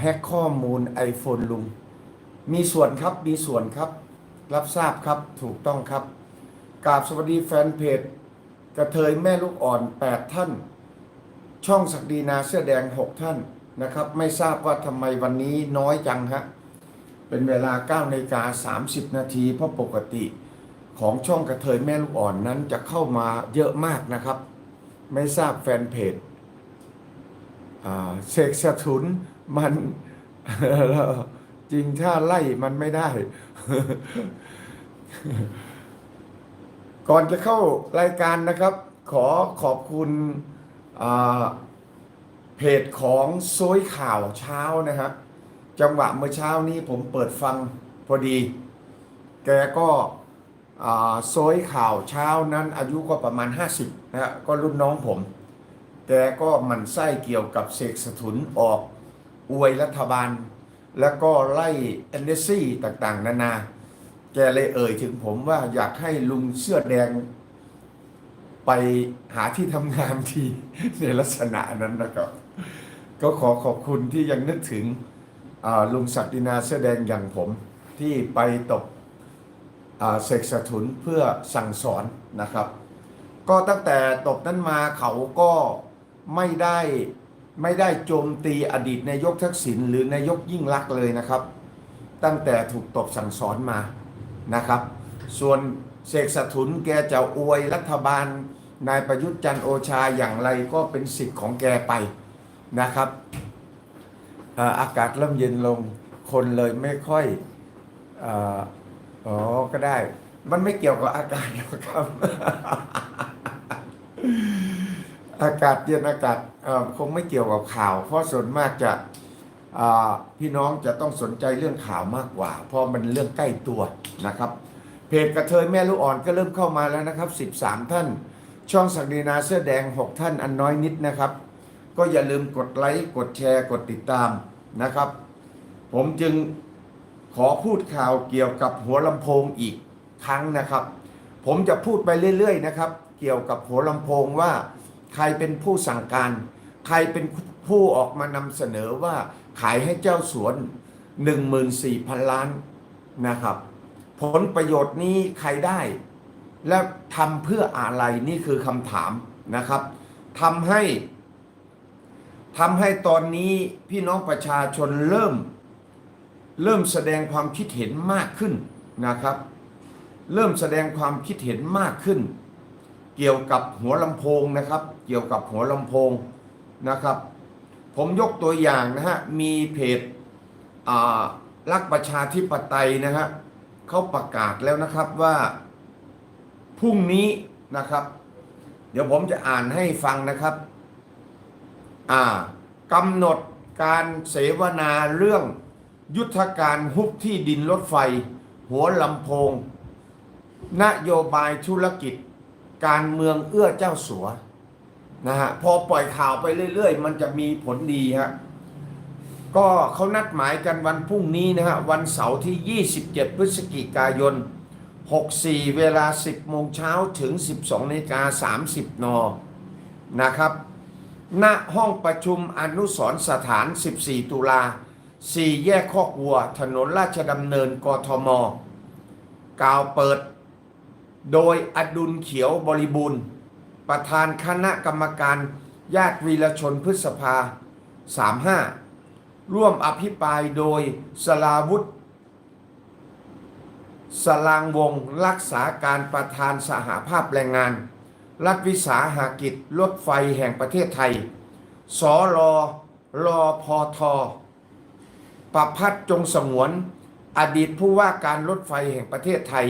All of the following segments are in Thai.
แฮกข้อมูล iPhone ลุง มีส่วนครับ มีส่วนครับ รับทราบครับ ถูกต้องครับกราบสวัสดีแฟนเพจ กระเทยแม่ลูกอ่อน 8 ท่าน ช่องศักดีนาเสื้อแดง 6 ท่านนะครับ ไม่ทราบว่าทำไมวันนี้น้อยจังฮะ เป็นเวลา9นาฬิกา30 นาที เพราะปกติของช่องกระเทยแม่ลูกอ่อนนั้นจะเข้ามาเยอะมากนะครับ ไม่ทราบแฟนเพจเสกสถุน มันจริงถ้าไล่มันไม่ได้ ก่อนจะเข้ารายการนะครับ ขอขอบคุณเพจของโซยข่าวเช้านะครับจังหวะเมื่อเช้านี้ผมเปิดฟังพอดี แกก็อ่าโซยข่าวเช้านั้นอายุก็ประมาณ 50นะฮะก็รุ่นน้องผม แกก็มันไส้เกี่ยวกับเสกสถุนออก อวยรัฐบาล แล้วก็ไล่แอนเดซี่ต่างๆ นานา แกเลยเอ่ยถึงผมว่าอยากให้ลุงเสื้อแดง ไปหาที่ทำงานทีในลักษณะนั้นนะครับ ก็ขอขอบคุณที่ยังนึกถึงลุงศักดินาเสื้อแดงอย่างผมที่ไปตบเสกสถุนเพื่อสั่งสอนนะครับ ก็ตั้งแต่ตบนั้นมาเขาก็ไม่ได้ ไม่ได้โจมตีอดีตนายกทักษิณหรือนายกยิ่งลักษณ์เลยนะครับ ตั้งแต่ถูกตบสั่งสอนมานะครับ ส่วนเสกสถุนแกจะอวยรัฐบาลนายประยุทธ์จันโอชาอย่างไรก็เป็นสิทธิ์ของแกไปนะครับอากาศเริ่มเย็นลงคนเลยไม่ค่อยอ๋อก็ได้ มันไม่เกี่ยวกับอากาศหรอกครับ อากาศเย็นอากาศคงไม่เกี่ยวกับข่าว เพราะส่วนมากจะพี่น้องจะต้องสนใจเรื่องข่าวมากกว่า เพราะมันเรื่องใกล้ตัวนะครับ เพจกระเทยแม่ลูกอ่อนก็เริ่มเข้ามาแล้วนะครับ 13 ท่าน ช่องสักดีนาเสื้อแดง 6 ท่านอันน้อยนิดนะครับ ก็อย่าลืมกดไลค์กดแชร์กดติดตามนะครับ ผมจึงขอพูดข่าวเกี่ยวกับหัวลำโพงอีกครั้งนะครับ ผมจะพูดไปเรื่อยๆนะครับ เกี่ยวกับหัวลำโพงว่า ใครเป็นผู้สั่งการ ใครเป็นผู้ออกมานำเสนอว่าขายให้เจ้าสวน 14,000 ล้านนะครับ ผลประโยชน์นี้ใครได้ แล้วทำเพื่ออะไรนี่คือคำถามนะครับทำให้ทำให้ตอนนี้พี่น้องประชาชนเริ่ม เริ่มแสดงความคิดเห็นมากขึ้นนะครับ เริ่มแสดงความคิดเห็นมากขึ้น เกี่ยวกับหัวลำโพงนะครับ เกี่ยวกับหัวลำโพงนะครับ ผมยกตัวอย่างนะฮะ มีเพจรักประชาธิปไตยนะฮะเขาประกาศแล้วนะครับว่าพรุ่งนี้นะครับ เดี๋ยวผมจะอ่านให้ฟังนะครับ อ่ากำหนดการเสวนาเรื่องยุทธการฮุบที่ดินรถไฟ หัวลำโพง นโยบายธุรกิจ การเมืองเอื้อเจ้าสัวนะฮะพอปล่อยข่าวไปเรื่อย ๆ มันจะมีผลดีฮะก็เขานัดหมายกันวันพรุ่งนี้นะฮะวันเสาร์ที่ 27 พฤศจิกายน 64 เวลา 10 โมงเช้าถึง 12นาฬิกา30 น นะครับ ณ ห้องประชุมอนุสรสถาน 14 ตุลา 4 แยกคอกวัว ถนนราชดำเนิน กทม กล่าวเปิด โดยอดุลเขียวบริบูรณ์ ประธานคณะกรรมการญาติวีรชนพฤษภา 35 ร่วมอภิปรายโดยสลาวุธสลางวงศ์รักษาการประธานสหภาพแรงงาน รัฐวิสาหกิจรถไฟแห่งประเทศไทย สรรอพอทอประพัฒน์จงสงวน อดีตผู้ว่าการรถไฟแห่งประเทศไทย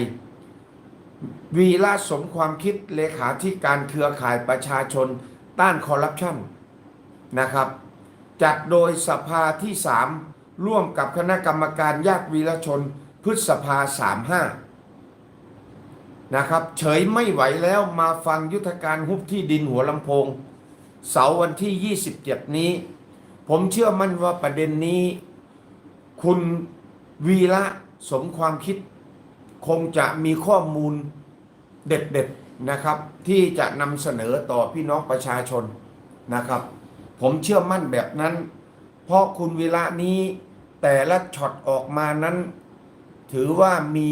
วีระสมความคิดเลขาธิการเครือข่ายประชาชนต้านคอร์รัปชันนะครับ จัดโดยสภาที่ 3 ร่วมกับคณะกรรมการญาติวีรชนพฤษภา 35 นะครับ เฉยไม่ไหวแล้วมาฟังยุทธการฮุบที่ดินหัวลำโพง เสาร์วันที่ 27 นี้ ผมเชื่อมั่นว่าประเด็นนี้ คุณวีระสมความคิด คงจะมีข้อมูล เด็ดๆนะครับที่จะนำเสนอต่อพี่น้องประชาชนนะครับ ผมเชื่อมั่นแบบนั้น เพราะคุณวีระนี้แต่ละช็อตออกมานั้น ถือว่ามี